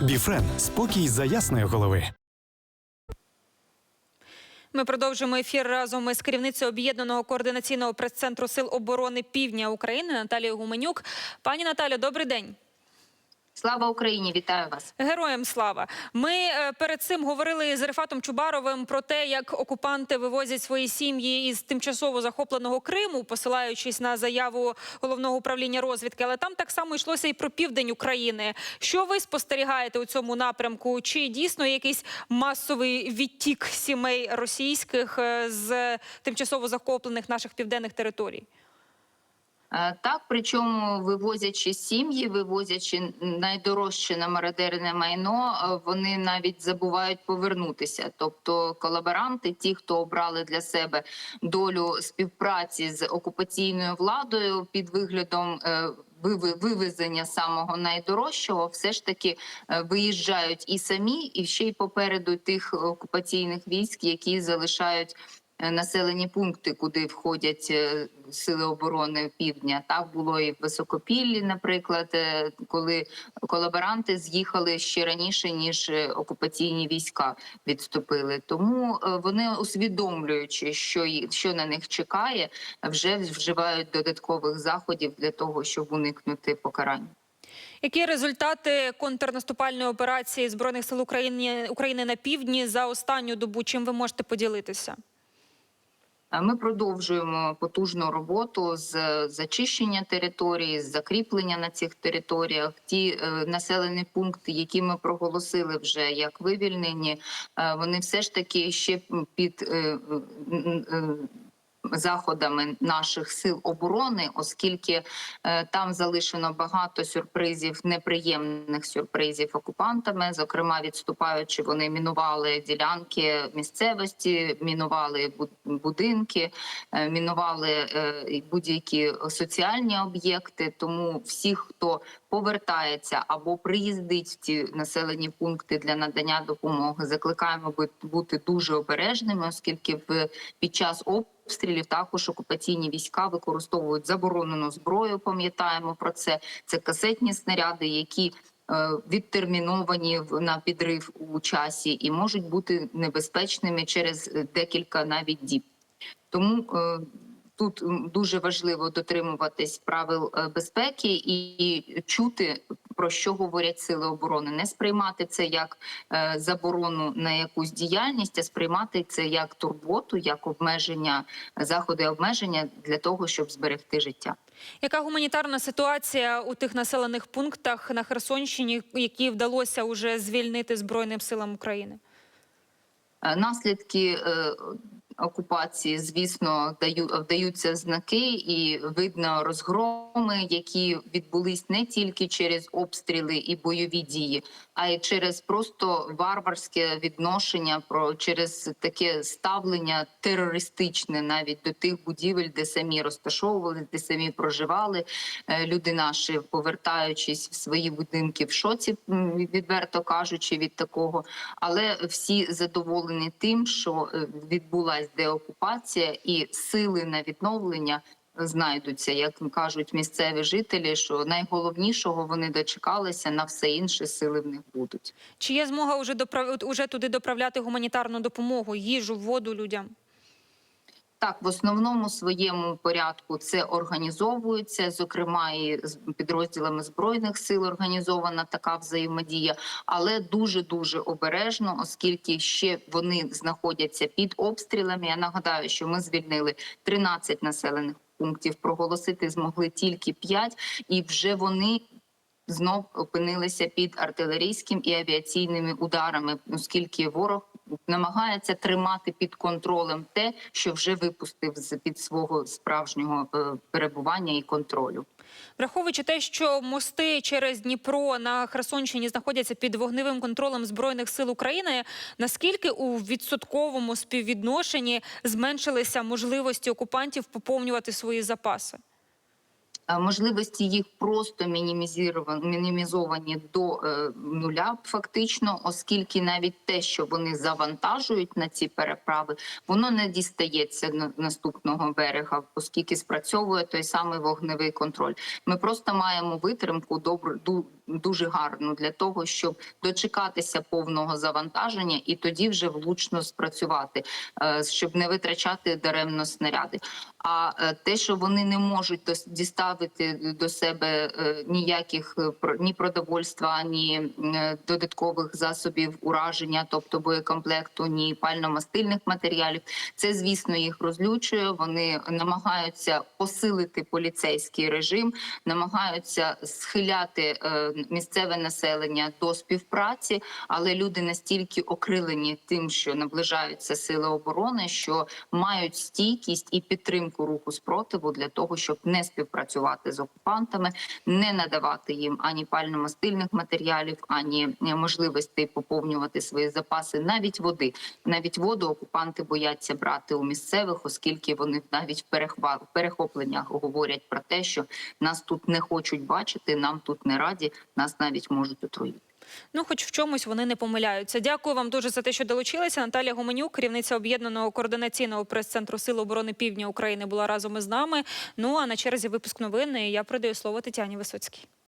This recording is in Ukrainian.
Біфрен спокій за ясної голови. Ми продовжуємо ефір разом із керівницею об'єднаного координаційного прес-центру сил оборони Півдня України Наталією Гуменюк. Пані Наталю, добрий день. Слава Україні! Вітаю вас. Героям слава. Ми е, перед цим говорили з Рефатом Чубаровим про те, як окупанти вивозять свої сім'ї із тимчасово захопленого Криму, посилаючись на заяву головного управління розвідки. Але там так само йшлося і про південь України. Що ви спостерігаєте у цьому напрямку? Чи дійсно якийсь масовий відтік сімей російських е, з тимчасово захоплених наших південних територій? Е, Так, причому вивозячи сім'ї, вивозячи найдорожче намародерене майно, е, вони навіть забувають повернутися. Тобто колаборанти, ті, хто обрали для себе долю співпраці з окупаційною владою під виглядом. е, Вивезення самого найдорожчого, все ж таки виїжджають і самі, і ще й попереду тих окупаційних військ, які залишають населені пункти, куди входять е, сили оборони півдня. Так було і в Високопіллі, наприклад, е, коли колаборанти з'їхали ще раніше ніж е, окупаційні війська відступили. Тому е, вони усвідомлюючи, що що на них чекає, вже вживають додаткових заходів для того, щоб уникнути покарання. Які результати контрнаступальної операції збройних сил України України на півдні за останню добу? Чим ви можете поділитися? Ми продовжуємо потужну роботу з зачищення території, з закріплення на цих територіях. Ті е, населені пункти, які ми проголосили вже як вивільнені, е, вони все ж таки ще під е, заходами наших сил оборони, оскільки е, там залишено багато сюрпризів, неприємних сюрпризів окупантами. Зокрема, відступаючи, вони мінували ділянки місцевості, мінували будинки, е, мінували е, будь-які соціальні об'єкти. Тому всіх, хто повертається або приїздить в ці населені пункти для надання допомоги, закликаємо бу- бути дуже обережними, оскільки в під час обстрілів також окупаційні війська використовують заборонену зброю. Пам'ятаємо про це. Це касетні снаряди, які е, відтерміновані на підрив у часі і можуть бути небезпечними через е, декілька навіть діб. Тому е, тут дуже важливо дотримуватись правил е, безпеки і чути про що говорять сили оборони, не сприймати це як е, заборону на якусь діяльність, а сприймати це як турботу, як обмеження, заходи обмеження для того, щоб зберегти життя. Яка гуманітарна ситуація у тих населених пунктах на Херсонщині, які вдалося уже звільнити Збройним силам України? Е, Наслідки е, окупації, звісно, даю, вдаються знаки, і видно розгроми, які відбулись не тільки через обстріли і бойові дії, а й через просто варварське відношення, про через таке ставлення терористичне навіть до тих будівель, де самі розташовували, де самі проживали. Е, Люди наші, повертаючись в свої будинки в шоці, відверто кажучи, від такого але всі задоволені тим, що е, відбулась деокупація і сили на відновлення знайдуться, як кажуть місцеві жителі. Що найголовнішого вони дочекалися на все інше сили в них будуть. Чи є змога уже доправ... уже туди доправляти гуманітарну допомогу, їжу, воду людям? Так, в основному своєму порядку це організовується, зокрема і з підрозділами збройних сил організована така взаємодія, але дуже дуже обережно, оскільки ще вони знаходяться під обстрілами. Я нагадаю, що ми звільнили 13 населених пунктів. Проголосити змогли тільки 5, і вже вони. Знов опинилися під артилерійським і авіаційними ударами, оскільки ворог намагається тримати під контролем те, що вже випустив з під свого справжнього е, перебування і контролю. Враховуючи те, що мости через Дніпро на Херсонщині знаходяться під вогневим контролем збройних сил України, наскільки у відсотковому співвідношенні зменшилися можливості окупантів поповнювати свої запаси? Е, Можливості їх просто мінімізовані до е, нуля, фактично, оскільки навіть те, що вони завантажують на ці переправи, воно не дістається до наступного берега, оскільки спрацьовує той самий вогневий контроль. Ми просто маємо витримку добру дуже гарну для того, щоб дочекатися повного завантаження і тоді вже влучно спрацювати, е, щоб не витрачати даремно снаряди. А е, те, що вони не можуть діставити до себе е, ніяких ні продовольства, ні додаткових засобів ураження, тобто боєкомплекту, ні пально-мастильних матеріалів, це звісно їх розлючує. Вони намагаються посилити поліцейський режим, намагаються схиляти місцеве населення до співпраці, але люди настільки окрилені тим, що наближаються сили оборони, що мають стійкість і підтримку руху спротиву для того, щоб не співпрацювати з окупантами, не надавати їм ані пально-мастильних матеріалів, ані можливостей поповнювати свої запаси, навіть води. Навіть воду окупанти бояться брати у місцевих, оскільки вони навіть в перехопленнях говорять про те, що нас тут не хочуть бачити, нам тут не раді, нас навіть можуть отруїти. Ну, хоч в чомусь вони не помиляються. Дякую вам дуже за те, що долучилися. Наталія Гуменюк, керівниця об'єднаного координаційного прес-центру Сил оборони Півдня України, була разом із нами. Ну а на черзі випуск новини Я передаю слово Тетяні Висоцькій.